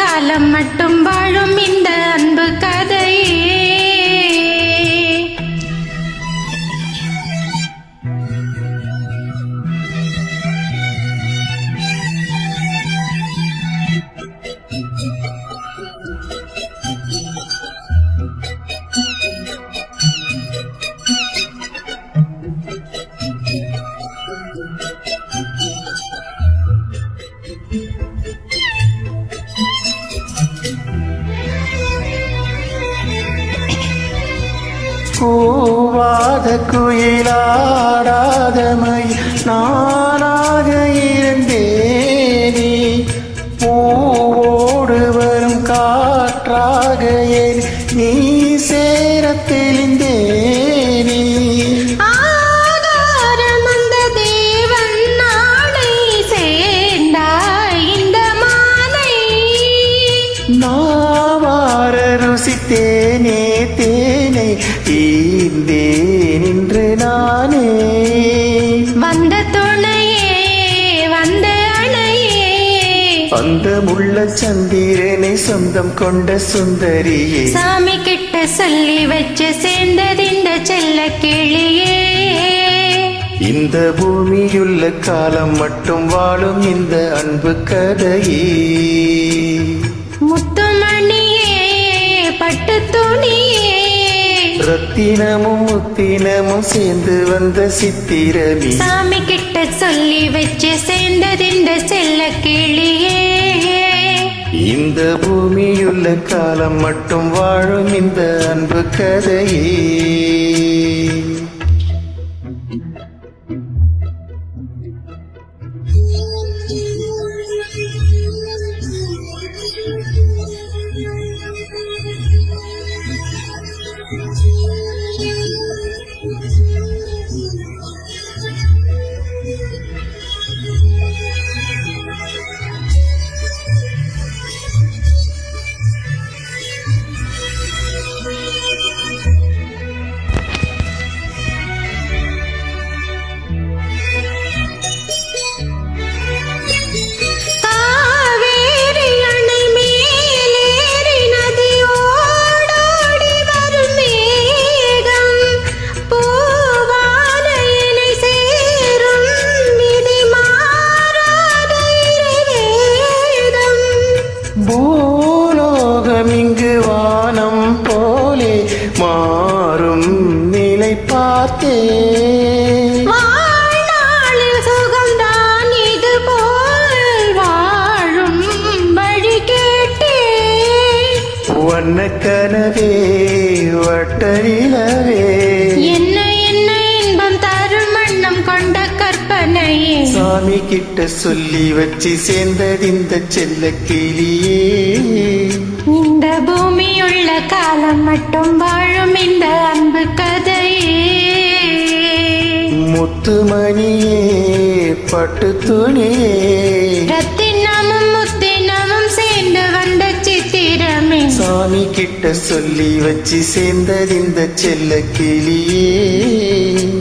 காலம் மட்டும் வாழும் இந்த அன்பு கதை. கூவாத குயிலாடாத நானாக இருந்தேனே. பூவோடு வரும் காற்றாக ஏறி நீ சேர தெளிந்தேனே. நானே. வந்த துணையே வந்த அணையே. அந்த முள்ள சந்திரனை சொந்தம் கொண்ட சுந்தரியே. சாமி கிட்ட சொல்லி வச்சு சேர்ந்தது இந்த செல்ல கிளியே. இந்த பூமியுள்ள காலம் மட்டும் வாழும் இந்த அன்பு கதையே. முத்துமணியே பட்டு துணியே. ரத்தினமும் முத்தினமும் சேர்ந்து வந்த சித்திரமே. சாமி கிட்ட சொல்லி வச்சு சேர்ந்தது இந்த செல்ல கிளியே. இந்த பூமியுள்ள காலம் மட்டும் வாழும் இந்த அன்பு கதையே. பூலோகம் இங்கு வானம் போலே மாறும் நிலை பார்த்தே. வண்ண கனவே வட்டரிலவே என்ன கற்பனையே சாமி கிட்ட சொல்லி வச்சு சேர்ந்ததிந்த செல்ல கிளியே. இந்த பூமியுள்ள காலம் மட்டும் வாழும் இந்த அன்பு கதையே. முத்துமணியே பட்டு துணியே. சாமி கிட்ட சொல்லி வச்சு சேர்ந்ததிந்த செல்ல கிளியே.